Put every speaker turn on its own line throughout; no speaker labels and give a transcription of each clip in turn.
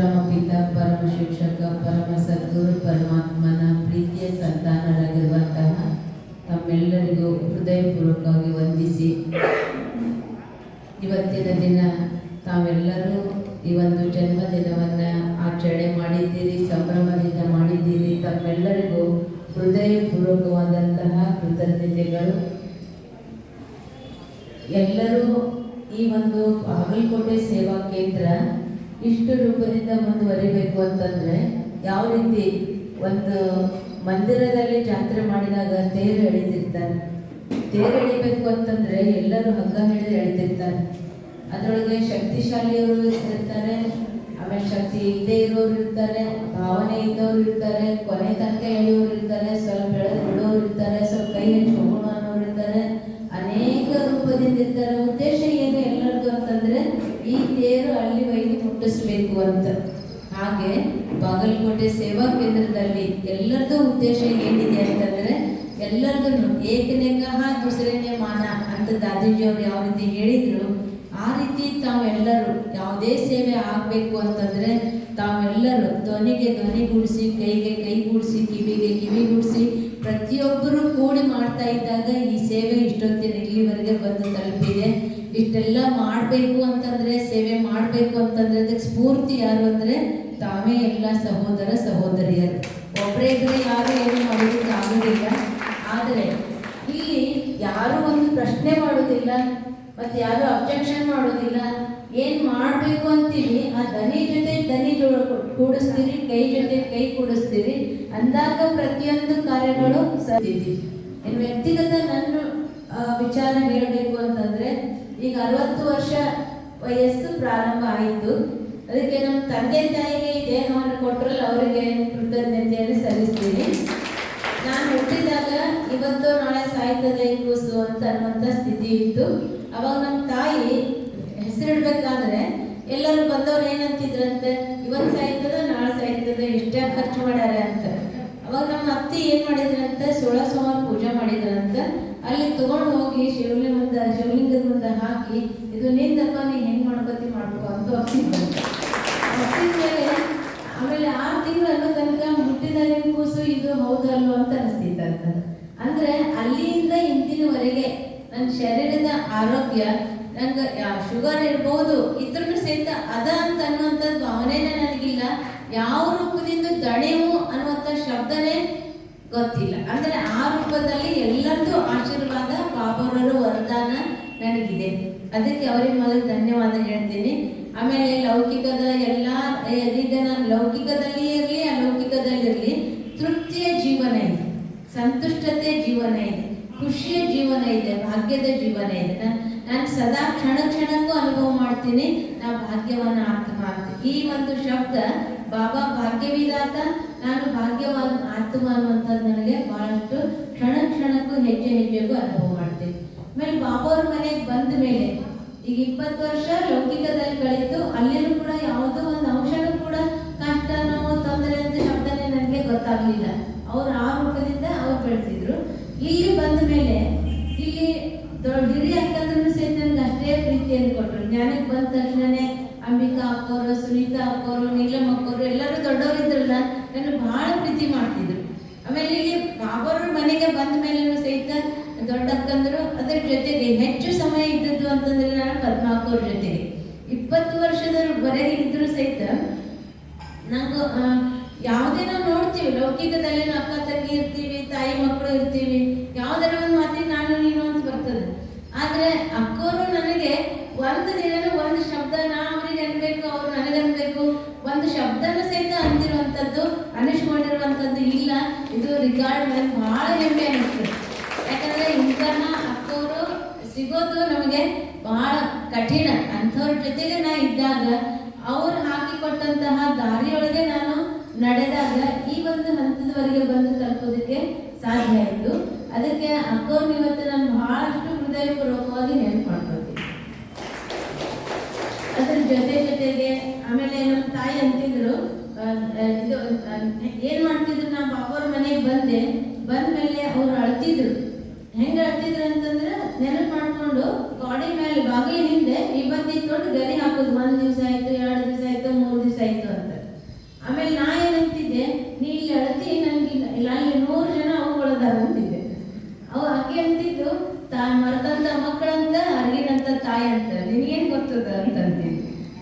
ಪರಮ ಪಿತ ಪರಮ ಶಿಕ್ಷಕ ಪರಮ ಸದ್ಗುರು ಪರಮಾತ್ಮನ ಪ್ರೀತಿಯ ಸಂತಾನರಾಗಿರುವಂತಹ ತಮ್ಮೆಲ್ಲರಿಗೂ ಹೃದಯಪೂರ್ವಕವಾಗಿ ವಂದಿಸಿ. ಇವತ್ತಿನ ದಿನ ತಾವೆಲ್ಲರೂ ಈ ಒಂದು ಜನ್ಮದಿನವನ್ನು ಆಚರಣೆ ಮಾಡಿದ್ದೀರಿ, ಸಂಭ್ರಮದಿಂದ ಮಾಡಿದ್ದೀರಿ. ತಮ್ಮೆಲ್ಲರಿಗೂ ಹೃದಯಪೂರ್ವಕವಾದಂತಹ ಕೃತಜ್ಞತೆಗಳು. ಎಲ್ಲರೂ ಈ ಒಂದು ಬಾಗಲಕೋಟೆ ಸೇವಾ ಕೇಂದ್ರ ಇಷ್ಟು ರೂಪದಿಂದ ಮುಂದುವರಿಬೇಕು ಅಂತಂದ್ರೆ ಯಾವ ರೀತಿ ಒಂದು ಮಂದಿರದಲ್ಲಿ ಜಾತ್ರೆ ಮಾಡಿದಾಗ ತೇರು ಎಳಿತಿರ್ತಾರೆ. ತೇರು ಎಳಿಬೇಕು ಅಂತಂದ್ರೆ ಎಲ್ಲರೂ ಹಗ್ಗ ಹಿಡಿದು ಎಳಿತಿರ್ತಾರೆ. ಅದರೊಳಗೆ ಶಕ್ತಿಶಾಲಿಯವರು ಇರ್ತಾರೆ, ಆಮೇಲೆ ಶಕ್ತಿ ಇಲ್ಲದೆ ಇರೋರು ಇರ್ತಾರೆ, ಭಾವನೆ ಇದ್ದವ್ರು ಇರ್ತಾರೆ, ಕೊನೆ ತನಕ ಎಳೆಯೋರು ಇರ್ತಾರೆ, ಸ್ವಲ್ಪ ಎಳೆದು ಬಿಡೋರು ಇರ್ತಾರೆ, ಸ್ವಲ್ಪ ಕೈ ಹೆಚ್ಚು ಅನ್ನೋರು ಇರ್ತಾರೆ. ಅನೇಕ ರೂಪದಿಂದ ಇರ್ತಾರೆ, ಉದ್ದೇಶ ಏನು ಎಲ್ಲರದು ಅಂತಂದ್ರೆ ಈ ಅಲ್ಲಿ ಒಯ್ದು ಮುಟ್ಟಿಸ್ಬೇಕು ಅಂತ. ಹಾಗೆ ಬಾಗಲಕೋಟೆ ಸೇವಾ ಕೇಂದ್ರದಲ್ಲಿ ಎಲ್ಲರದ್ದು ಉದ್ದೇಶ ಏನಿದೆ ಅಂತಂದ್ರೆ ಎಲ್ಲರದನ್ನು ಏಕನೇಕ ದುಸರೇನೇ ಮಾನ ಅಂತ ದಾದಿಜಿಯವರು ಯಾವ ರೀತಿ ಹೇಳಿದ್ರು, ಆ ರೀತಿ ತಾವೆಲ್ಲರೂ ಯಾವುದೇ ಸೇವೆ ಆಗಬೇಕು ಅಂತಂದ್ರೆ ತಾವೆಲ್ಲರೂ ಧ್ವನಿಗೆ ಧ್ವನಿಗೂಡಿಸಿ ಕೈಗೆ ಕೈಗೂಡಿಸಿ ಕಿವಿಗೆ ಕಿವಿಗೂಡಿಸಿ ಪ್ರತಿಯೊಬ್ಬರು ಕೂಡಿ ಮಾಡ್ತಾ ಇದ್ದಾಗ ಈ ಸೇವೆ ಇಷ್ಟೊತ್ತಿನ ಇಲ್ಲಿವರೆಗೆ ಬಂದು ತಲುಪಿದೆ. ಇಷ್ಟೆಲ್ಲ ಮಾಡಬೇಕು ಅಂತಂದರೆ, ಸೇವೆ ಮಾಡಬೇಕು ಅಂತಂದರೆ, ಅದಕ್ಕೆ ಸ್ಫೂರ್ತಿ ಯಾರು ಅಂದರೆ ತಾವೇ ಎಲ್ಲ ಸಹೋದರ ಸಹೋದರಿಯರು. ಒಬ್ಬರೇ ಇದ್ರೆ ಯಾರು ಏನು ಮಾಡೋದಕ್ಕೆ ಆಗೋದಿಲ್ಲ. ಆದರೆ ಇಲ್ಲಿ ಯಾರೂ ಒಂದು ಪ್ರಶ್ನೆ ಮಾಡೋದಿಲ್ಲ, ಮತ್ತು ಯಾರೂ ಅಬ್ಜೆಕ್ಷನ್ ಮಾಡೋದಿಲ್ಲ ಏನ್ ಮಾಡಬೇಕು ಅಂತೀವಿ ಆ ದನಿ ಜೊತೆ ದನಿ ಜೋಡ ಕೂಡಿಸ್ತೀರಿ, ಕೈ ಜೊತೆ ಕೈ ಕೂಡಿಸ್ತೀರಿ, ಅಂದಾಗ ಪ್ರತಿಯೊಂದು ಕಾರ್ಯಗಳು ಸರಿ ವ್ಯಕ್ತಿಗತ ನನ್ನ ವಿಚಾರ ಹೇಳಬೇಕು ಅಂತಂದ್ರೆ, ಈಗ ಅರವತ್ತು ವರ್ಷ ವಯಸ್ಸು ಪ್ರಾರಂಭ ಆಯಿತು. ಅದಕ್ಕೆ ನಮ್ಮ ತಂದೆ ತಾಯಿಗೆ ಈ ದೇಹವನ್ನು ಕೊಟ್ಟರಲ್ಲಿ ಅವರಿಗೆ ಕೃತಜ್ಞತೆಯನ್ನು ಸಲ್ಲಿಸ್ತೀನಿ. ನಾನು ಹುಟ್ಟಿದಾಗ ಇವತ್ತು ನಾಳೆ ಸಾಯ್ತದೆ ಕೂಸು ಅಂತ ಅನ್ನುವಂಥ ಸ್ಥಿತಿ ಇತ್ತು. ಅವಾಗ ನಮ್ಮ ತಾಯಿ ಹೆಸರಿಡ್ಬೇಕಾದ್ರೆ ಎಲ್ಲರೂ ಬಂದವ್ರು ಏನಂತಿದ್ರಂತೆ? ಇವತ್ತು ಸಾಯ್ತದ, ನಾಳೆ ಸಾಯ್ತದ, ಇಷ್ಟೇ ಖರ್ಚು ಮಾಡ್ಯಾರ ಅಂತ. ಅವಾಗ ನಮ್ಮ ಅತ್ತಿ ಏನ್ ಮಾಡಿದ್ರಂತೆ? ಸೋಳ ಸೋಮವಾರ ಪೂಜೆ ಮಾಡಿದ್ರಂತ. ಅಲ್ಲಿ ತಗೊಂಡು ಹೋಗಿ ಶಿವಲಿಂಗ ಮುಂದೆ, ಶಿವಲಿಂಗದ ಮುಂದೆ ಹಾಕಿ, ಇದು ನಿಂದಪ್ಪ, ನೀ ಹೆಂಗ್ ಮಾಡ್ಕೊತಿ ಮಾಡ್ಕೋ ಅಂತ ಮೇಲೆ, ಆಮೇಲೆ ಆರು ತಿಂಗಳು ತನಕ ಮುಟ್ಟಿದಾಗ ಕೂಸು, ಇದು ಹೌದು ಅಲ್ವೋ ಅಂತ ಅನಿಸ್ತಿತ್ತಂತ. ಅಂದ್ರೆ ಅಲ್ಲಿಂದ ಇಂದಿನವರೆಗೆ ನನ್ನ ಶರೀರದ ಆರೋಗ್ಯ ನಂಗೆ ಶುಗರ್ ಇರ್ಬೋದು ಇದ್ರೂ ಸಹಿತ ಅದ ಅಂತ ಅನ್ನುವಂಥದ್ದು ಭಾವನೆನೇ ನನಗಿಲ್ಲ. ಯಾವ ರೂಪದಿಂದ ದಣಿವು ಅನ್ನುವಂಥ ಶಬ್ದನೇ ಗೊತ್ತಿಲ್ಲ. ಅಂದ್ರೆ ಆ ರೂಪದಲ್ಲಿ ಎಲ್ಲರದ್ದು ಆಶೀರ್ವಾದ ಬಾಬರರು ವರದಾನ ನನಗಿದೆ. ಅದಕ್ಕೆ ಅವರಿಗೆ ಮೊದಲು ಧನ್ಯವಾದ ಹೇಳ್ತೀನಿ. ಆಮೇಲೆ ಲೌಕಿಕದ ಎಲ್ಲ ಈಗ ನಾನು ಲೌಕಿಕದಲ್ಲಿ ಇರಲಿ, ಅಲೌಕಿಕದಲ್ಲಿ ಇರಲಿ, ತೃಪ್ತಿಯ ಜೀವನ ಇದೆ ಸಂತುಷ್ಟತೆ ಜೀವನ ಇದೆ, ಖುಷಿಯ ಜೀವನ ಇದೆ, ಭಾಗ್ಯದ ಜೀವನ ಇದೆ. ನಾನು ನಾನು ಸದಾ ಕ್ಷಣ ಕ್ಷಣಕ್ಕೂ ಅನುಭವ ಮಾಡ್ತೀನಿ. ನಾ ಭಾಗ್ಯವಾನ ಆತ್ಮ ಈ ಒಂದು ಶಬ್ದ ಬಾಬಾ ಭಾಗ್ಯವಿದಾತ, ನಾನು ಭಾಗ್ಯವಾದ ಆತ್ಮ ಅನ್ನುವಂಥದ್ದು ನನಗೆ ಬಹಳಷ್ಟು ಕ್ಷಣ ಕ್ಷಣಕ್ಕೂ ಹೆಜ್ಜೆ ಹೆಜ್ಜೆಗೂ ಅನುಭವ ಮಾಡ್ತೀನಿ. ಆಮೇಲೆ ಬಾಬಾ ಅವ್ರ ಮನೆಗೆ ಬಂದ ಮೇಲೆ ಈಗ ಇಪ್ಪತ್ತು ವರ್ಷ ಲೌಕಿಕದಲ್ಲಿ ಕಳೀತು ಅಲ್ಲಿನೂ ಕೂಡ ಯಾವುದೋ ಒಂದು ಅಂಶನೂ ಕೂಡ ಕಷ್ಟ ನೋವು ತೊಂದರೆ ಅಂತ ಶಬ್ದನೇ ನನಗೆ ಗೊತ್ತಾಗ್ಲಿಲ್ಲ ಅವ್ರು ಆ ರೂಪದಿಂದ ಅವ್ರು ಬೆಳೆಸಿದ್ರು ಇಲ್ಲಿ ಬಂದ ಮೇಲೆ ಇಲ್ಲಿ ದೊಡ್ಡ ಹಿರಿಯ ಅಕ್ಕಂದ್ರೂ ಸಹಿತ ನನಗೆ ಅಷ್ಟೇ ಪ್ರೀತಿಯನ್ನು ಕೊಟ್ಟರು ಜ್ಞಾನಕ್ಕೆ ಬಂದ ತಕ್ಷಣನೇ ಅಂಬಿಕಾ ಅಕ್ಕೋರು ಸುನೀತಾ ಅಕ್ಕೋರು ನೀಲಮ್ ಅಕ್ಕೋರು ಎಲ್ಲರೂ ದೊಡ್ಡವರು ಇದ್ರಲ್ಲ ನನಗೆ ಬಹಳ ಪ್ರೀತಿ ಮಾಡ್ತಿದ್ರು ಆಮೇಲೆ ಇಲ್ಲಿ ಬಾಬಾವ್ರ ಮನೆಗೆ ಬಂದ ಮೇಲೂ ಸಹಿತ ದೊಡ್ಡ ಅಕ್ಕಂದ್ರು ಅದರ ಜೊತೆಗೆ ಹೆಚ್ಚು ಸಮಯ ಇದ್ದದ್ದು ಅಂತಂದ್ರೆ ನಾನು ಪದ್ಮಾಕವ್ರ ಜೊತೆಗೆ ಇಪ್ಪತ್ತು ಬರೇ ಇದ್ರು ಸಹಿತ ನಂಗೆ ಯಾವುದೇ ನಾವು ನೋಡ್ತೀವಿ, ಲೌಕಿಕದಲ್ಲಿ ಅಕ್ಕ, ತಂಗಿ ಇರ್ತೀವಿ, ತಾಯಿ ಮಕ್ಕಳು ಇರ್ತೀವಿ, ಯಾವ್ದಾರ ಒಂದು ಮಾತಿಗೆ ನಾನು, ನೀನು ಅಂತ ಬರ್ತದೆ. ಆದ್ರೆ ಅಕ್ಕೋರು ನನಗೆ ಒಂದು ದಿನ ಒಂದು ಶಬ್ದನ ಅವ್ರಿಗೆ ಅನ್ಬೇಕು, ಅವ್ರು ನನಗನ್ಬೇಕು ಒಂದು ಶಬ್ದನ ಸಹಿತ ಅಂದಿರುವಂಥದ್ದು, ಅನಿಸ್ಕೊಂಡಿರುವಂಥದ್ದು ಇಲ್ಲ. ಇದು ರಿಗಾರ್ಡ್ ನನಗೆ ಬಹಳ ಹೆಮ್ಮೆ ಅನಿಸ್ತದೆ ಯಾಕಂದ್ರೆ ಇಂತಹ ಅಕ್ಕವರು ಸಿಗೋದು ನಮಗೆ ಬಹಳ ಕಠಿಣ. ಅಂಥವ್ರ ಜೊತೆಗೆ ನಾ ಇದ್ದಾಗ ಅವ್ರು ಹಾಕಿಕೊಟ್ಟಂತಹ ದಾರಿಯೊಳಗೆ ನಾನು ನಡೆದಾಗ ಈ ಒಂದು ಹಂತದವರೆಗೆ ಬಂದು ತಲುಪೋದಕ್ಕೆ ಸಾಧ್ಯ ಆಯಿತು. ಅದಕ್ಕೆ ಅಕ್ಕವ್ರನ್ನ ಇವತ್ತು ನಾನು ಬಹಳಷ್ಟು ಹೃದಯಪೂರ್ವಕವಾಗಿ ನೆನಪು ಮಾಡ್ಕೊಳ್ತೀನಿ. ಅದ್ರ ಜೊತೆ ಜೊತೆಗೆ ಆಮೇಲೆ ನಮ್ಮ ತಾಯಿ ಅಂತಿದ್ರು ಇದು ಏನ್ ಮಾಡ್ತಿದ್ರು? ನಾ ಅಪ್ಪವ್ರ ಮನೆಗೆ ಬಂದೆ. ಬಂದ ಮೇಲೆ ಅವ್ರು ಅಳ್ತಿದ್ರು. ಹೆಂಗ ಹತ್ತಿದ್ರು ಅಂತಂದ್ರೆ ನೆನಪು ಮಾಡ್ಕೊಂಡು ಗಾಡಿ ಮೇಲೆ ಬಾಗಿಲಿಂದ ಹಿಂದೆ ಇಬ್ಬತ್ತಿ ತೊಟ್ಟು ಗರಿ ಹಾಕೋದು. ಒಂದ್ ದಿವ್ಸ ಆಯ್ತು, ಎರಡು ದಿವಸ ಆಯ್ತು, ಮೂರು ದಿವಸ ಆಯ್ತು ಅಂತ. ಆಮೇಲೆ ನಾ ಏನಂತಿದ್ದೆ ನೀ ಇಲ್ಲಿ ಅಳತಿ ನನ್ಗೆ ಇಲ್ಲ, ಇಲ್ಲಿ ನೂರು ಜನ ಅವುಗಳದಾರ ಅಂತಿದ್ದೆ. ಅವು ಅಕ್ಕಿ ಅಂತಿದ್ದು, ತಾ, ಮರದಂತ ಮಕ್ಕಳಂತ ಅರಿಗಿನಂತ ತಾಯಿ ಅಂತ. ನಿನಗೇನ್ ಗೊತ್ತದ? ಅಂತಂದಿ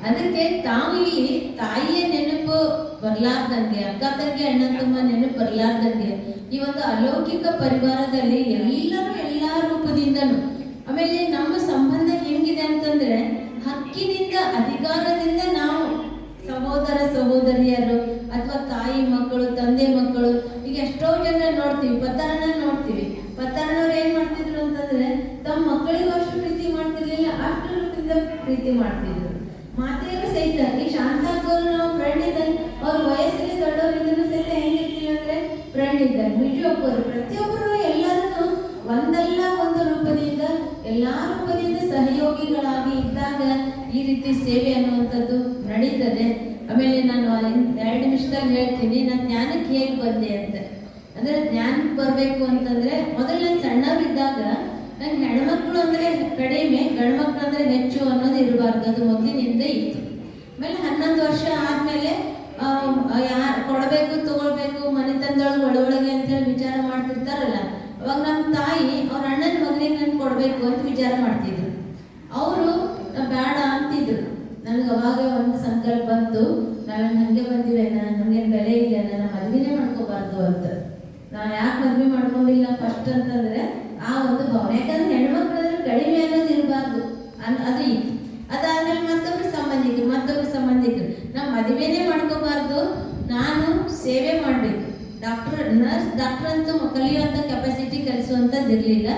ಅದಕ್ಕೆ ತಾವು ಇಲ್ಲಿ ತಾಯಿಯ ನೆನಪು ಬರ್ಲಾರ್ದಂಗೆ, ಅಕ್ಕ ತಂಗಿ, ಅಣ್ಣ ತಮ್ಮ ನೆನಪು ಬರ್ಲಾರ್ದಂಗೆ ಈ ಒಂದು ಅಲೌಕಿಕ ಪರಿವಾರ ಅಧಿಕಾರದಿಂದ ನಾವು ಸಹೋದರ ಸಹೋದರಿಯರು ಅಥವಾ ತಾಯಿ ಮಕ್ಕಳು, ತಂದೆ ಮಕ್ಕಳು, ಈಗ ಎಷ್ಟೋ ಜನ ನೋಡ್ತೀವಿ ಪತ್ತರನ ನೋಡ್ತೀವಿ. ಪತ್ತರನವ್ರು ಏನ್ ಮಾಡ್ತಿದ್ರು ಅಂತಂದ್ರೆ, ತಮ್ಮ ಮಕ್ಕಳಿಗೂ ಅಷ್ಟು ಪ್ರೀತಿ ಮಾಡ್ತಿರ್ಲಿಲ್ಲ, ಅಷ್ಟು ರೂಪದಿಂದ ಪ್ರೀತಿ ಮಾಡ್ತಿದ್ರು. ಮಾತೆಯರು ಸಹಿತ, ಈ ಶಾಂತಾಕೋರು ನಾವು ಫ್ರೆಂಡ್ ಇದ್ದಾರೆ ಅವ್ರ ವಯಸ್ಸಲ್ಲಿ ದೊಡ್ಡವರಿದ್ರು ಸಹಿತ ಹೆಂಗಿರ್ತೀವಿ ಅಂದ್ರೆ ಫ್ರೆಂಡ್ ಇದ್ದಾರೆ ನಿಜವೊಬ್ಬರು ಪ್ರತಿಯೊಬ್ಬರು ಎಲ್ಲರೂ ಒಂದಲ್ಲ ಒಂದು ರೂಪದಿಂದ ಎಲ್ಲಾ ರೂಪದಿಂದ ಸಹಯೋಗಿಗಳಾಗಿ ಇದ್ದಾಗ ಈ ರೀತಿ ಸೇವೆ ಅನ್ನುವಂಥದ್ದು ನಡೀತದೆ. ಆಮೇಲೆ ನಾನು ಎರಡು ನಿಮಿಷದಲ್ಲಿ ಹೇಳ್ತೀನಿ, ನಾನು ಜ್ಞಾನಕ್ಕೆ ಹೇಗೆ ಬಂದೆ ಅಂತ. ಅಂದರೆ ಜ್ಞಾನಕ್ಕೆ ಬರಬೇಕು ಅಂತಂದರೆ ಮೊದಲು ನಾನು ಸಣ್ಣವರಿದ್ದಾಗ ನಂಗೆ ಹೆಣ್ಮಕ್ಳು ಅಂದರೆ ಕಡಿಮೆ, ಗಂಡ್ಮಕ್ಳು ಅಂದರೆ ಹೆಚ್ಚು ಅನ್ನೋದು ಇರಬಾರ್ದು, ಅದು ಮೊದಲಿನಿಂದ ಇತ್ತು. ಆಮೇಲೆ ಹನ್ನೊಂದು ವರ್ಷ ಆದಮೇಲೆ ಯಾರು ಕೊಡಬೇಕು, ತಗೊಳ್ಬೇಕು, ಮನೆತನದೊಳಗೆ, ಒಳಗೊಳಗೆ ಅಂತೇಳಿ ವಿಚಾರ ಮಾಡ್ತಿರ್ತಾರಲ್ಲ, ಅವಾಗ ನಮ್ಮ ತಾಯಿ ಅವ್ರ ಅಣ್ಣನ ಮಗನಿಗೆ ನಾನು ಕೊಡಬೇಕು ಅಂತ ವಿಚಾರ ಮಾಡ್ತಿದ್ರು. ಅವರು ಬೇಡ ಅಂತಿದ್ರು. ನನಗೆ ಅವಾಗ ಒಂದು ಸಂಕಲ್ಪ ಬಂತು. ನಾನು ಹಂಗೆ ಬಂದಿವೆ ನಮ್ಗೇನು ಬೆಲೆ ಇಲ್ಲ ನನ್ನ ಮದುವೆನೇ ಮಾಡ್ಕೋಬಾರ್ದು ಅಂತ. ನಾನು ಯಾಕೆ ಮದುವೆ ಮಾಡ್ಕೊಂಡಿಲ್ಲ ಫಸ್ಟ್ ಅಂತಂದ್ರೆ, ಆ ಒಂದು ಭಾವನೆ. ಯಾಕಂದ್ರೆ ಹೆಣ್ಮಕ್ಳಂದ್ರೆ ಕಡಿಮೆ ಅನ್ನೋದು ಇರಬಾರ್ದು. ಅನ್, ಅದು ಇತ್ತು ಅದಾದ್ಮೇಲೆ ಮತ್ತೊಬ್ರು ಸಂಬಂಧಿಕರು ಮತ್ತೊಬ್ರು ಸಂಬಂಧಿಕರು. ನಾವು ಮದುವೆನೇ ಮಾಡ್ಕೋಬಾರ್ದು. ನಾನು ಸೇವೆ ಮಾಡಬೇಕು. ಡಾಕ್ಟರ್, ನರ್ಸ್ ಡಾಕ್ಟರ್ ಅಂತೂ ಕಲಿಯುವಂಥ ಕೆಪಾಸಿಟಿ ಕಲಿಸುವಂಥದ್ದು ಇರಲಿಲ್ಲ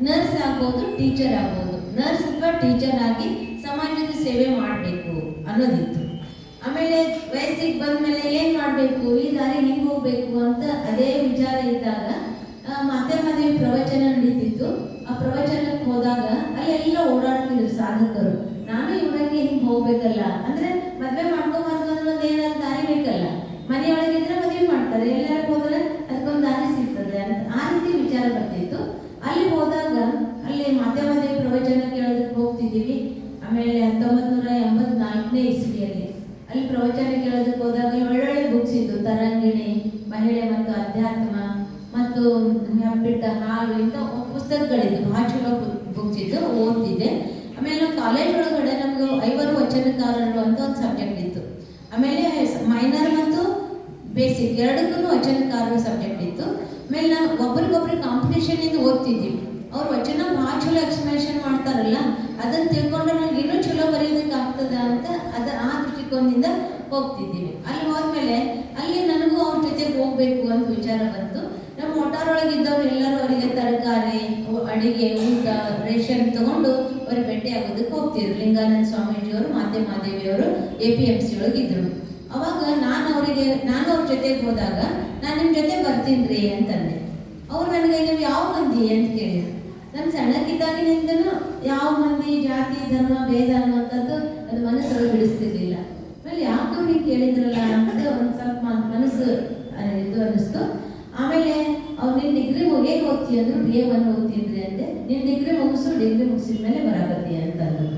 ನರ್ಸ್ ಆಗ್ಬೋದು, ಟೀಚರ್ ಆಗ್ಬೋದು. ನರ್ಸ್ ಅಥವಾ ಟೀಚರ್ ಆಗಿ ಸಮಾಜದ ಸೇವೆ ಮಾಡಬೇಕು ಅನ್ನೋದಿತ್ತು. ಆಮೇಲೆ ವಯಸ್ಸಿಗೆ ಬಂದ್ಮೇಲೆ ಏನ್ ಮಾಡಬೇಕು? ಈ ದಾರಿ ಹೆಂಗ್ ಹೋಗ್ಬೇಕು ಅಂತ ಅದೇ ವಿಚಾರ ಇದ್ದಾಗ ಆ, ಮತ್ತೆ ಮದುವೆ ಪ್ರವಚನ ನಡೀತಿತ್ತು. ಆ ಪ್ರವಚನಕ್ಕೆ ಹೋದಾಗ ಅಲ್ಲೆಲ್ಲ ಓಡಾಡ್ತಿದ್ರು ಸಾಧಕರು. ನಾನು ಇವರಂಗೆ ಹಿಂಗ್ ಹೋಗ್ಬೇಕಲ್ಲ? ಅಂದ್ರೆ ಮದ್ವೆ ಮಾಡ್ಕೊಬಾರ್ದು ಒಂದು ಏನಾದ್ರು ದಾರಿ ಬೇಕಲ್ಲ? ಮನೆಯೊಳಗಿದ್ರೆ ಮದುವೆ ಮಾಡ್ತಾರೆ. ಎಲ್ಲರೂ ಹೋದ್ರೆ ಅದಕ್ಕೊಂದು ದಾರಿ ಸಿಗ್ತದೆ ಅಂತ ಆ ರೀತಿ ವಿಚಾರ ಬರ್ತಿತ್ತು. ಅಲ್ಲಿ ಹೋದಾಗ ಅಲ್ಲಿ ಮತ್ತೆ ಮದುವೆ ಪ್ರವಚನ ಕೇಳೋದಕ್ಕೆ ಹೋಗ್ತಿದ್ದೀವಿ. ಆಮೇಲೆ ಹತ್ತೊಂಬತ್ತು ನೂರ ಎಂಬತ್ನಾಲ್ಕನೇ ಇಸ್ವಿಯಲ್ಲಿ ಅಲ್ಲಿ ಪ್ರವಚನ ಕೇಳೋದಕ್ಕೆ ಹೋದಾಗ ಒಳ್ಳೊಳ್ಳೆ ಬುಕ್ಸ್ ಇತ್ತು ತರಂಗಿಣಿ, ಮಹಿಳೆ ಮತ್ತು ಅಧ್ಯಾತ್ಮ ಮತ್ತು ಹಬ್ಬಿಟ್ಟ ಹಾಲು ಇಂಥ ಪುಸ್ತಕಗಳಿದ್ದು ಭಾಳ ಚಲೋ ಬುಕ್ಸ್ ಇದ್ದು ಓದ್ತಿದ್ದೆ. ಆಮೇಲೆ ಕಾಲೇಜ್ ಒಳಗಡೆ ನಮ್ಗೆ ಐವರು ವಚನಕಾರರು ಅಂತ ಒಂದು ಸಬ್ಜೆಕ್ಟ್ ಇತ್ತು. ಆಮೇಲೆ ಮೈನರ್ ಮತ್ತು ಬೇಸಿಕ್ ಎರಡಕ್ಕೂ ವಚನಕಾರರು ಸಬ್ಜೆಕ್ಟ್ ಇತ್ತು. ಆಮೇಲೆ ನಾವು ಒಬ್ರಿಗೊಬ್ರಿಗೆ ಕಾಂಪಿಟೇಷನ್ ಇಂದ ಓದ್ತಿದ್ದೀವಿ ಅವ್ರ ವಚನ ಭಾಳ ಚಲೋ ಎಕ್ಸ್ಪ್ಲನೇಷನ್ ಮಾಡ್ತಾರಲ್ಲ ಅದನ್ನ ತಿಳ್ಕೊಂಡ್ರೆ ನಂಗೆ ಇನ್ನೂ ಚಲೋ ಬರೆಯೋದಕ್ಕೆ ಆಗ್ತದ ಅಂತ ಅದ ಆ ದೃಷ್ಟಿಕೋನದಿಂದ ಹೋಗ್ತಿದ್ದೀವಿ ಅಲ್ಲಿ ಹೋದ್ಮೇಲೆ, ಅಲ್ಲಿ ನನಗೂ ಅವ್ರ ಜೊತೆಗೆ ಹೋಗ್ಬೇಕು ಅಂತ ವಿಚಾರ ಬಂತು. ನಮ್ಮ ಒಟ್ಟಾರೊಳಗೆ ಇದ್ದವ್ರು ಎಲ್ಲರೂ ಅವರಿಗೆ ತರಕಾರಿ ಅಡುಗೆ, ಊಟ, ರೇಷನ್ ತಗೊಂಡು ಅವ್ರಿಗೆ ಭೇಟಿ ಆಗೋದಕ್ಕೆ ಹೋಗ್ತಿದ್ರು. ಲಿಂಗಾನಂದ ಸ್ವಾಮೀಜಿಯವರು, ಮಾತೆ ಮಾದೇವಿಯವರು ಎ ಪಿ ಎಂ ಸಿ ಒಳಗೆ ಇದ್ರು. ಅವಾಗ ನಾನು ಅವರಿಗೆ, ನಾನು ಅವ್ರ ಜೊತೆಗೆ ಹೋದಾಗ, ನಾನು ನಿಮ್ಮ ಜೊತೆ ಬರ್ತೀನಿ ರೀ ಅಂತಂದೆ. ಅವ್ರು ನನಗೆ, ನೀವು ಯಾವ ಬಂದಿ ಅಂತ ಕೇಳಿದ್ರು. ನಾನು ಸಣ್ಣಕ್ಕಿದ್ದಾಗಿನಿಂದನೂ ಯಾವ ಮಂದಿ ಜಾತಿ ಧರ್ಮ ಭೇದ ಅನ್ನುವಂಥದ್ದು ಅದು ಮನಸ್ಸೊಳಗೆ ಬಿಡಿಸ್ತಿರ್ಲಿಲ್ಲ ಆಮೇಲೆ ಯಾಕೆ ನೀವು ಕೇಳಿದ್ರಲ್ಲ ಅಂತ ಒಂದು ಸ್ವಲ್ಪ ಮ- ಮನಸ್ಸು ಆ, ಇದು ಅನ್ನಿಸ್ತು ಆಮೇಲೆ ಅವ್ರು ನೀನು ಡಿಗ್ರಿ ಹೇಗೆ ಓದ್ತಿ ಅಂದ್ರು ಬಿ ಎ ಒನ್ ಓದ್ತೀನಿ ಅಂದೆ ನೀನು ಡಿಗ್ರಿ ಮುಗಿಸು ಡಿಗ್ರಿ ಮುಗಿಸಿದ ಮೇಲೆ ಬರಾಕತ್ತಿ ಅಂತ ಅಂದ್ರು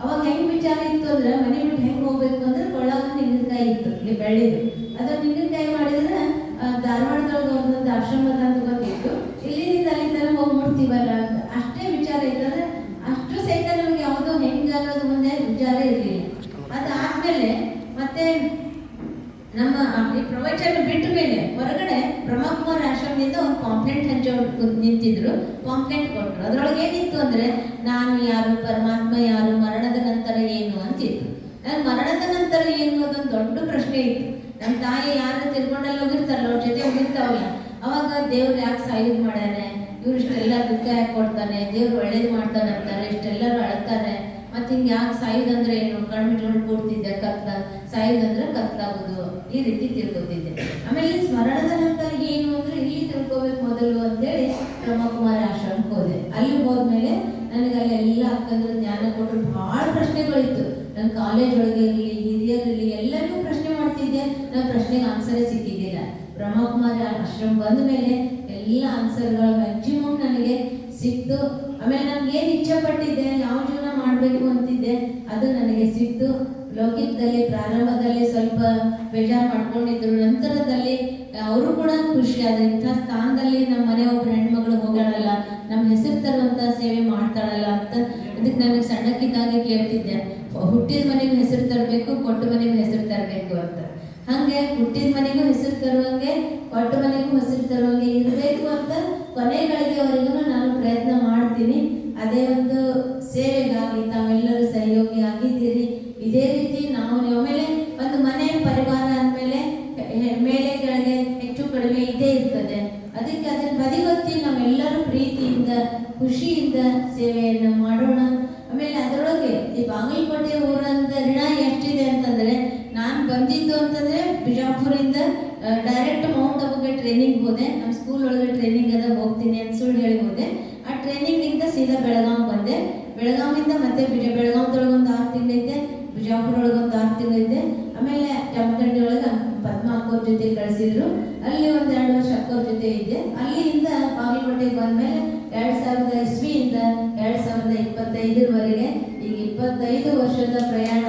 ಅವಾಗ ಹೆಂಗ್ ವಿಚಾರ ಇತ್ತು ಅಂದ್ರೆ ಮನೆ ಬಿಟ್ಟು ಹೆಂಗ್ ಹೋಗ್ಬೇಕು ಅಂದ್ರೆ ಕೊಳ್ಳಾಗ ನಿಂಗನಕಾಯಿ ಇತ್ತು ಇಲ್ಲಿ ಬೆಳ್ಳಿದು ಅದು ನಿಂಗನಕಾಯಿ ಮಾಡಿದ್ರೆ ಆ, ಧಾರವಾಡದೊಳಗೆ ಒಂದೊಂದು ಆಶ್ರಮದ ಅಂತ ಗೊತ್ತಿತ್ತು ಇಲ್ಲಿಂದ ಅಲ್ಲಿ ತನಕ ಹೋಗಿ ಮುಟ್ತೀವಲ್ಲ ಅಂತ ಅಷ್ಟೇ ವಿಚಾರ ಇತ್ತಂದ್ರೆ ಅಷ್ಟು ಸಹಿತ ನಮ್ಗೆ ಯಾವುದೋ ಹೆಂಗ್ ಅನ್ನೋದು ಮುಂದೆ ವಿಚಾರ ಇರಲಿಲ್ಲ ಅದಾದ್ಮೇಲೆ ಮತ್ತೆ ನಮ್ಮ ಪ್ರವಚನ ಬಿಟ್ಟ ಮೇಲೆ ಹೊರಗಡೆ ಬ್ರಹ್ಮಕುಮಾರ್ ಆಶ್ರಮದಿಂದ ಒಂದು ಪಾಂಪ್ಲೆಂಟ್ ಹಂಚೋರು ನಿಂತಿದ್ರು. ಪಾಂಪ್ಲೆಂಟ್ ಕೊಟ್ಟರು ಅದ್ರೊಳಗೆ ಏನಿತ್ತು ಅಂದ್ರೆ, ನಾನು ಯಾರು, ಪರಮಾತ್ಮ ಯಾರು, ಮರಣದ ನಂತರ ಏನು ಅಂತಿತ್ತು. ನಾನು ಮರಣದ ನಂತರ ಏನು ಅದೊಂದು ದೊಡ್ಡ ಪ್ರಶ್ನೆ ಇತ್ತು. ನಮ್ಮ ತಾಯಿ ಯಾರು ತಿರ್ಕೊಂಡಲ್ಲಿ ಹೋಗಿರ್ತಾರಲ್ಲ, ಅವ್ರ ಜೊತೆ ಹೋಗಿರ್ತಾವಲ್ಲ. ಅವಾಗ ದೇವ್ರು ಯಾಕೆ ಸಾಯುದು ಮಾಡ್ಯಾನೆ? ಇವ್ರು ಇಷ್ಟೆಲ್ಲ ದುಃಖ ಯಾಕೆ ಕೊಡ್ತಾನೆ? ದೇವ್ರು ಒಳ್ಳೇದು ಮಾಡ್ತಾನೆ ಅಂತಾರೆ ಇಷ್ಟೆಲ್ಲರೂ ಅಳ್ತಾರೆ ಮತ್ತೆ ಹಿಂಗೆ ಯಾಕೆ ಸಾಯುದಂದ್ರೆ ಏನು? ಕಣ್ಮಿಟ್ಕೊಂಡು ಕೂಡ್ತಿದ್ದೆ, ಕತ್ಲ. ಸಾಯುದಂದ್ರೆ ಕತ್ಲಾಗೋದು. ಈ ರೀತಿ ತಿಳ್ಕೊತಿದ್ದೆ. ಆಮೇಲೆ ಸ್ಮರಣದ ನಂತರ ಏನು ಅಂದ್ರೆ ಇಲ್ಲಿ ತಿಳ್ಕೊಬೇಕು ಮೊದಲು ಅಂತೇಳಿ ಬ್ರಹ್ಮಕುಮಾರ ಆಶ್ರಮಕ್ಕೆ ಹೋದೆ ಅಲ್ಲಿ ಹೋದ್ಮೇಲೆ ನನಗೆ ಅಲ್ಲಿ ಎಲ್ಲ ಅಕ್ಕಂದ್ರೆ ಜ್ಞಾನ ಕೊಟ್ಟರು ಭಾಳ ಪ್ರಶ್ನೆಗಳಿತ್ತು ನನ್ನ ಕಾಲೇಜ್ ಒಳಗೆ ಇರಲಿ ಹಿರಿಯರಿರಲಿ ಎಲ್ಲರಿಗೂ ಪ್ರಶ್ನೆ ಮಾಡ್ತಿದ್ದೆ ನನ್ನ ಪ್ರಶ್ನೆಗೆ ಆನ್ಸರೇ ಸಿಕ್ಕಿದ್ದಿಲ್ಲ ಬ್ರಹ್ಮಕುಮಾರಿ ಆಶ್ರಮ ಬಂದ ಮೇಲೆ ಎಲ್ಲ ಆನ್ಸರ್ಗಳು ಮ್ಯಾಕ್ಸಿಮಮ್ ನನಗೆ ಸಿಕ್ತು ಆಮೇಲೆ ನನ್ಗೆ ಏನು ಇಚ್ಛೆ ಪಟ್ಟಿದ್ದೆ ಯಾವ ಜೀವನ ಮಾಡಬೇಕು ಅಂತಿದ್ದೆ ಅದು ನನಗೆ ಸಿಕ್ತು ಲೌಕಿಕದಲ್ಲಿ ಪ್ರಾರಂಭದಲ್ಲಿ ಸ್ವಲ್ಪ ಬೇಜಾರು ಮಾಡ್ಕೊಂಡಿದ್ರು. ನಂತರದಲ್ಲಿ ಅವರು ಕೂಡ ಖುಷಿ. ಆದ್ರೆ ಇಂಥ ಸ್ಥಾನದಲ್ಲಿ ನಮ್ಮ ಮನೆ ಒಬ್ರು ಹೆಣ್ಮಗಳು ಹೋಗಾಳಲ್ಲ ನಮ್ಮ ಹೆಸರು ತರುವಂತ ಸೇವೆ ಮಾಡ್ತಾಳಲ್ಲ ಅಂತ ಅದಕ್ಕೆ ನನಗೆ ಸಣ್ಣಕ್ಕಿದ್ದಾಗೆ ಕೇಳ್ತಿದ್ದೆ. ಹುಟ್ಟಿದ ಮನೆಗೆ ಹೆಸರು ತರಬೇಕು, ಕೊಟ್ಟು ಮನೆಗೂ ಹೆಸರು ತರಬೇಕು ಅಂತ. ಹಂಗೆ ಹುಟ್ಟಿದ ಮನೆಗೂ ಹೆಸರು ತರುವಂಗೆ, ಕೊಟ್ಟು ಮನೆಗೂ ಹೆಸರು ತರುವಂಗೆ ಇರಬೇಕು ಅಂತ ಕೊನೆಗಳಿಗೆವರೆಗೂ ನಾನು ಪ್ರಯತ್ನ ಮಾಡ್ತೀನಿ. ಅದೇ ಒಂದು ಸೇವೆಗಾಗಿ ತಾವೆಲ್ಲರೂ ಸಹಯೋಗಿ ಆಗಿದ್ದೀರಿ ಇದೇ ರೀತಿ ನಾವು ಆಮೇಲೆ ಒಂದು ಮನೆ ಪರಿವಾರ ಅಂದಮೇಲೆ ಮೇಲೆ ಕೆಳಗೆ ಹೆಚ್ಚು ಕಡಿಮೆ ಇದೇ ಇರ್ತದೆ. ಅದಕ್ಕೆ ಅದನ್ನ ಬದಿಗೊತ್ತಿ ನಾವೆಲ್ಲರೂ ಪ್ರೀತಿಯಿಂದ, ಖುಷಿಯಿಂದ ಸೇವೆಯನ್ನು ಮಾಡೋಣ ಆಮೇಲೆ ಅದರೊಳಗೆ ಈ ಬಾಗಲಕೋಟೆ ಊರಂದ ಋಣ ಎಷ್ಟಿದೆ ಅಂತಂದ್ರೆ ನಾನು ಬಂದಿದ್ದು ಅಂತಂದ್ರೆ ಬಿಜಾಪುರಿಂದ ಡೈರೆಕ್ಟ್ ಮೌಂಟ್ ಅಬುಗೆ ಟ್ರೈನಿಂಗ್ ಹೋದೆ ನಮ್ಮ ಸ್ಕೂಲ್ ಒಳಗೆ ಟ್ರೈನಿಂಗ್ ಅದ ಹೋಗ್ತೀನಿ ಅಂತ ಸುಳ್ಳು ಹೇಳಿ ಹೋದೆ ಆ ಟ್ರೈನಿಂಗಿಂದ ಸೀದಾ ಬೆಳಗಾವ್ ಬಂದೆ ಬೆಳಗಾವಿಂದ ಮತ್ತೆ ಬಿಜ ಬೆಳಗಾವ್ದೊಳಗೆ ಒಂದು ಆರು ತಿಂಗಳಿದ್ದೆ ಬಿಜಾಪುರ ಒಳಗೆ ಒಂದು ಆರು ಇದೆ. ಆಮೇಲೆ ಜಮಖಂಡಿ ಒಳಗೆ ಪದ್ಮ ಜೊತೆ ಕಳಿಸಿದ್ರು. ಅಲ್ಲಿ ಒಂದು ಎರಡು ವರ್ಷ ಅಕ್ಕೋರ್ ಜೊತೆ ಇದ್ದೆ. ಅಲ್ಲಿಂದ ಬಾಗಲಕೋಟೆಗೆ ಬಂದ್ಮೇಲೆ ಎರಡು ಸಾವಿರದ ಇಸ್ವಿಯಿಂದ ಎರಡು ಸಾವಿರದ ಇಪ್ಪತ್ತೈದರವರೆಗೆ ಈಗ ಇಪ್ಪತ್ತೈದು ವರ್ಷದ ಪ್ರಯಾಣ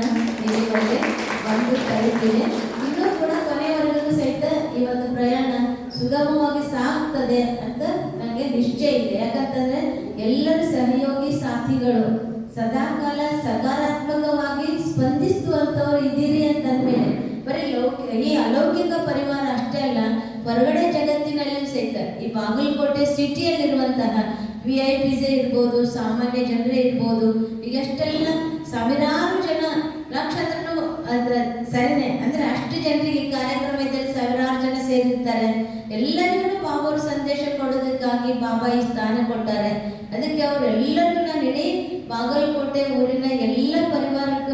ಇಲ್ಲಿವರೆಗೆ ಬಂದು ತಲುಪಿದೆ. ಇನ್ನೂ ಕೂಡ ಕೊನೆಯವರೆಗೂ ಸಹಿತ ಈ ಒಂದು ಪ್ರಯಾಣ ಸುಗಮವಾಗಿ ಸಾಗ್ತದೆ ಅಂತ ನನಗೆ ನಿಶ್ಚಯ ಇದೆ. ಯಾಕಂತಂದ್ರೆ ಎಲ್ಲರೂ ಸಹಯೋಗಿ ಸಾಥಿಗಳು. ಸದಾಕಾಲ ಸಕಾರಾತ್ಮಕ ಇದ್ದೀರಿ ಅಂತಂದ್ಮೇಲೆ, ಬರೀ ಲೌಕಿಕ ಈ ಅಲೌಕಿಕ ಪರಿವಾರ ಅಷ್ಟೇ ಅಲ್ಲ, ಹೊರಗಡೆ ಜಗತ್ತಿನಲ್ಲೂ ಸಹಿತ, ಈ ಬಾಗಲಕೋಟೆ ಸಿಟಿಯಲ್ಲಿರುವಂತಹ ವಿ ಐ ಪಿಸೇ ಇರ್ಬೋದು, ಸಾಮಾನ್ಯ ಜನರೇ ಇರ್ಬೋದು ಈಗ ಅಷ್ಟೆಲ್ಲ ಸಾವಿರಾರು ಜನ ಲಕ್ಷ ಅಂದ್ರೂ ಸರಿನೆ, ಅಂದ್ರೆ ಅಷ್ಟು ಜನರಿಗೆ ಕಾರ್ಯಕ್ರಮ ಇದ್ದಲ್ಲಿ ಸಾವಿರಾರು ಜನ ಸೇರಿರ್ತಾರೆ. ಎಲ್ಲರಿಗೂ ಬಾಬಾರು ಸಂದೇಶ ಕೊಡೋದಕ್ಕಾಗಿ ಬಾಬಾ ಈ ಸ್ಥಾನ ಕೊಟ್ಟಾರೆ. ಅದಕ್ಕೆ ಅವರು ಎಲ್ಲರಿಗೂ ನಾನು ಇಡೀ ಬಾಗಲಕೋಟೆ ಊರಿನ ಎಲ್ಲ ಪರಿವಾರಕ್ಕೂ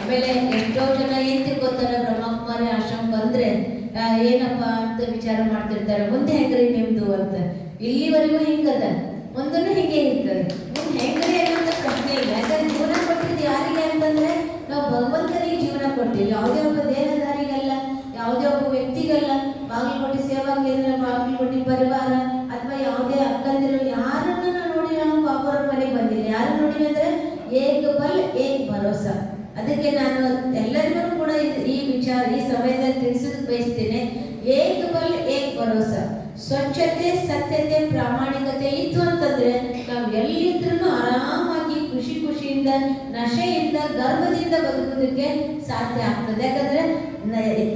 ಆಮೇಲೆ ಎಷ್ಟೋ ಜನ ಏನ್ ತಿಳ್ಕೊತಾರೆ ಬ್ರಹ್ಮಕುಮಾರಿ ಆಶ್ರಮ ಬಂದ್ರೆ ಏನಪ್ಪ ಅಂತ ವಿಚಾರ ಮಾಡ್ತಿರ್ತಾರೆ, ಮುಂದೆ ಹೆಂಗ್ರಿ ನಿಮ್ದು ಅಂತ. ಇಲ್ಲಿವರೆಗೂ ಹಿಂಗದ ಮುಂದೂ ಹಿಂಗೆ ಇರ್ತದೆ. ಮುಂದೆ ಹೆಂಗ್ರಿ ಅನ್ನೋದು ಪ್ರಶ್ನೆ ಇಲ್ಲ. ಯಾಕಂದ್ರೆ ಜೀವನ ಕೊಟ್ಟಿದ್ದು ಯಾರಿಗೆ ಅಂತಂದ್ರೆ, ನಾವು ಭಗವಂತನಿಗೆ ಜೀವನ ಕೊಡ್ತೀವಿ. ಯಾವುದೇ ಒಬ್ಬ ದೇಹದಾರಿಗಲ್ಲ ಯಾವುದೇ ಒಬ್ಬ ವ್ಯಕ್ತಿಗಲ್ಲ ಬಾಗಲಕೋಟೆ ಸೇವಾ ಕೇಂದ್ರ ಬಾಗಲಕೋಟೆ ಪರಿವಾರ ಅಥವಾ ಯಾವುದೇ ಅಕ್ಕಂದಿರು ಯಾರನ್ನು ನಾವು ನೋಡಿ ನಾವು ಬಾಬಾರ ಮನೆಗೆ ಬಂದಿಲ್ಲ ಯಾರು ನೋಡಿ ಅಂದ್ರೆ ಏಕ್ ಬಲ್ ಏಕ್ ಭರೋಸಾ ಅದಕ್ಕೆ ನಾನು ಎಲ್ಲರಿಗೂ ಕೂಡ ಈ ವಿಚಾರ, ಈ ಸಮಯದಲ್ಲಿ ತಿಳಿಸಲು ಬಯಸ್ತೇನೆ. ಏಕ್ ಬಲ್ ಏಕ್ ಭರೋಸ? ಸ್ವಚ್ಛತೆ, ಸತ್ಯತೆ, ಪ್ರಾಮಾಣಿಕತೆ ಇತ್ತು ಅಂತಂದ್ರೆ ನಾವು ಎಲ್ಲಿದ್ರೂ ಆರಾಮಾಗಿ ಖುಷಿ ಖುಷಿಯಿಂದ, ನಶೆಯಿಂದ, ಗರ್ವದಿಂದ ಬದುಕೋದಕ್ಕೆ ಸಾಧ್ಯ ಆಗ್ತದೆ. ಯಾಕಂದ್ರೆ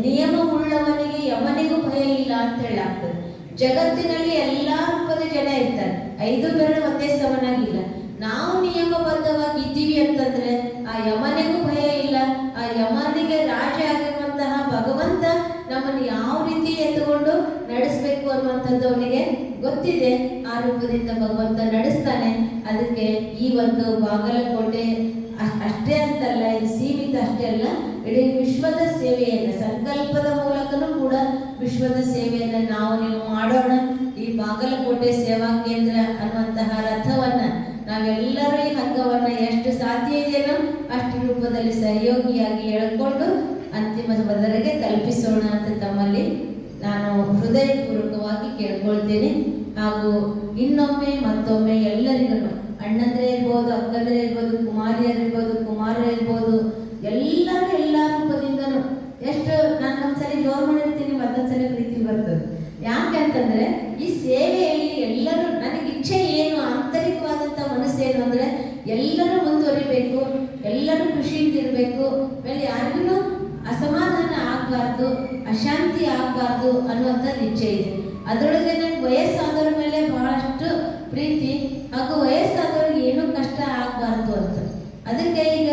ನಿಯಮ ಉಳ್ಳವನಿಗೆ, ಯಮನಿಗೂ ಭಯ ಇಲ್ಲ ಅಂತ ಹೇಳಾಗ್ತದೆ. ಜಗತ್ತಿನಲ್ಲಿ ಎಲ್ಲಾ ರೂಪದ ಜನ ಇರ್ತಾರೆ ಐದು ಬೆರಳು ಒಂದೇ ಸಮನಾಗಿಲ್ಲ ನಾವು ನಿಯಮಬದ್ಧವಾಗಿ ಇದ್ದೀವಿ ಅಂತಂದ್ರೆ ಆ ಯಮನಿಗೂ ಭಯ ಇಲ್ಲ ಆ ಯಮನಿಗೆ ರಾಜ ಆಗಿರುವಂತಹ ಭಗವಂತ ನಮ್ಮನ್ನು ಯಾವ ರೀತಿ ಎತ್ತುಕೊಂಡು ಅವನಿಗೆ ಗೊತ್ತಿದೆ ಆ ರೂಪದಿಂದ ಭಗವಂತ ನಡೆಸ್ತಾನೆ. ಅದಕ್ಕೆ ಈ ಒಂದು ಬಾಗಲಕೋಟೆ ಅಷ್ಟೇ ಅಂತಲ್ಲ ಇದು ಸೀಮಿತ ಅಷ್ಟೇ ಅಲ್ಲ, ಇಡೀ ವಿಶ್ವದ ಸೇವೆಯನ್ನು, ಸಂಕಲ್ಪದ ಮೂಲಕನೂ ಕೂಡ ವಿಶ್ವದ ಸೇವೆಯನ್ನು ನಾವು ನೀವು ಮಾಡೋಣ. ಈ ಬಾಗಲಕೋಟೆ ಸೇವಾ ಕೇಂದ್ರ ಅನ್ನುವಂತಹ ರಥವನ್ನ ನಾವೆಲ್ಲರೂ ಈ ಹಗ್ಗವನ್ನ ಎಷ್ಟು ಸಾಧ್ಯ ಇದೆಯೋ ಅಷ್ಟು ರೂಪದಲ್ಲಿ ಸಹಯೋಗಿಯಾಗಿ ಎಳ್ಕೊಂಡು ಬದಲಿಗೆ ಕಲ್ಪಿಸೋಣ ಅಂತ ತಮ್ಮಲ್ಲಿ ನಾನು ಹೃದಯಪೂರ್ವಕವಾಗಿ ಕೇಳ್ಕೊಳ್ತೇನೆ. ಹಾಗೂ ಇನ್ನೊಮ್ಮೆ ಮತ್ತೊಮ್ಮೆ ಎಲ್ಲರಿಗೂ, ಅಣ್ಣಂದ್ರೆ ಇರ್ಬೋದು, ಅಕ್ಕಂದ್ರೆ ಇರ್ಬೋದು ಕುಮಾರಿಯರಿರ್ಬೋದು ಕುಮಾರ ಇರ್ಬೋದು, ಎಲ್ಲರೂ ಎಲ್ಲ ರೂಪದಿಂದನೂ ಎಷ್ಟು ನಾನು ಒಂದ್ಸರಿ ಜೋರ್ ಮಾಡಿರ್ತೀನಿ ಮತ್ತೊಂದ್ಸರಿ ಪ್ರೀತಿ ಬರ್ತದೆ. ಯಾಕೆ ಅಂತಂದ್ರೆ, ಈ ಸೇವೆಯಲ್ಲಿ ಎಲ್ಲರೂ ನನಗೆ ಇಚ್ಛೆ ಏನು ಆಂತರಿಕವಾದಂಥ ಮನಸ್ಸೇನು ಅಂದ್ರೆ ಎಲ್ಲರೂ ಮುಂದುವರಿಬೇಕು, ಎಲ್ಲರೂ ಖುಷಿಯಿಂದ ಇರಬೇಕು ಆಮೇಲೆ ಯಾರಿಗೂ ಅಸಮಾಧಾನ ಆಗಬಾರ್ದು, ಅಶಾಂತಿ ಆಗಬಾರ್ದು ಅನ್ನುವಂಥ ನಿಶ್ಚಯ ಇದೆ. ಅದರೊಳಗೆ ನನಗೆ ವಯಸ್ಸಾದವ್ರ ಮೇಲೆ ಬಹಳಷ್ಟು ಪ್ರೀತಿ ಹಾಗೂ ವಯಸ್ಸಾದವ್ರಿಗೆ ಏನೂ ಕಷ್ಟ ಆಗಬಾರ್ದು ಅಂತ. ಅದಕ್ಕೆ ಈಗ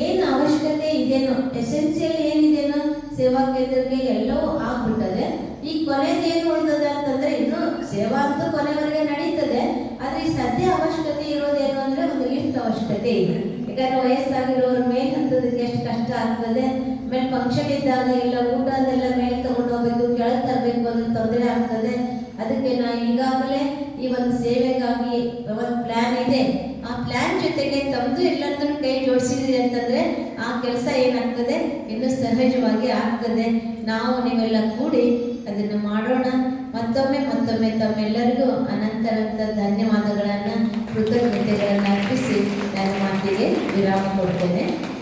ಏನು ಅವಶ್ಯಕತೆ ಇದೇನೋ ಎಸೆನ್ಸಿಯಲ್ ಏನಿದೆಯೋ ಸೇವಾ ಕೇಂದ್ರಕ್ಕೆ ಎಲ್ಲವೂ ಆಗ್ಬಿಟ್ಟದೆ. ಈ ಕೊನೆಗೆ ಏನು ಉಳಿದದೆ ಅಂತಂದ್ರೆ ಇನ್ನು ಸೇವಾ ಅಂತೂ ಕೊನೆವರೆಗೆ ನಡೀತದೆ. ಆದ್ರೆ ಈ ಸದ್ಯ ಅವಶ್ಯಕತೆ ಇರೋದೇನು ಅಂದ್ರೆ ಒಂದು ಲಿಫ್ಟ್ ಅವಶ್ಯಕತೆ ಇದೆ. ಯಾಕಂದ್ರೆ ವಯಸ್ಸಾಗಿರೋರ ಮೇಲೆ ಹತ್ತೋದಕ್ಕೆ ಎಷ್ಟು ಕಷ್ಟ ಆಗ್ತದೆ ಆಮೇಲೆ ಫಂಕ್ಷನ್ ಇದ್ದಾಗ ಎಲ್ಲ ಅದೆಲ್ಲ ಮೇಲೆ ತಗೊಂಡು ಹೋಗ್ಬೇಕು ಕೆಳಗೆ ತರಬೇಕು ಅನ್ನೋ ತೊಂದರೆ ಆಗ್ತದೆ ಅದಕ್ಕೆ ನಾ ಈಗಾಗಲೇ ಈ ಒಂದು ಸೇವೆಗಾಗಿ ಒಂದು ಪ್ಲಾನ್ ಇದೆ. ಆ ಪ್ಲಾನ್ ಜೊತೆಗೆ ತಮ್ಮದು ಎಲ್ಲರನ್ನೂ ಕೈ ಜೋಡಿಸಿದ್ರಿ ಅಂತಂದ್ರೆ ಆ ಕೆಲಸ ಏನಾಗ್ತದೆ? ಇನ್ನೂ ಸಹಜವಾಗಿ ಆಗ್ತದೆ. ನಾವು ನೀವೆಲ್ಲ ಕೂಡಿ ಅದನ್ನು ಮಾಡೋಣ. ಮತ್ತೊಮ್ಮೆ ಮತ್ತೊಮ್ಮೆ ತಮ್ಮೆಲ್ಲರಿಗೂ ಅನಂತರಂತ ಧನ್ಯವಾದಗಳನ್ನು, ಕೃತಜ್ಞತೆಗಳನ್ನು ಅರ್ಪಿಸಿ ನನ್ನ ಮಾತಿಗೆ ವಿರಾಮ ಕೊಡ್ತೇನೆ.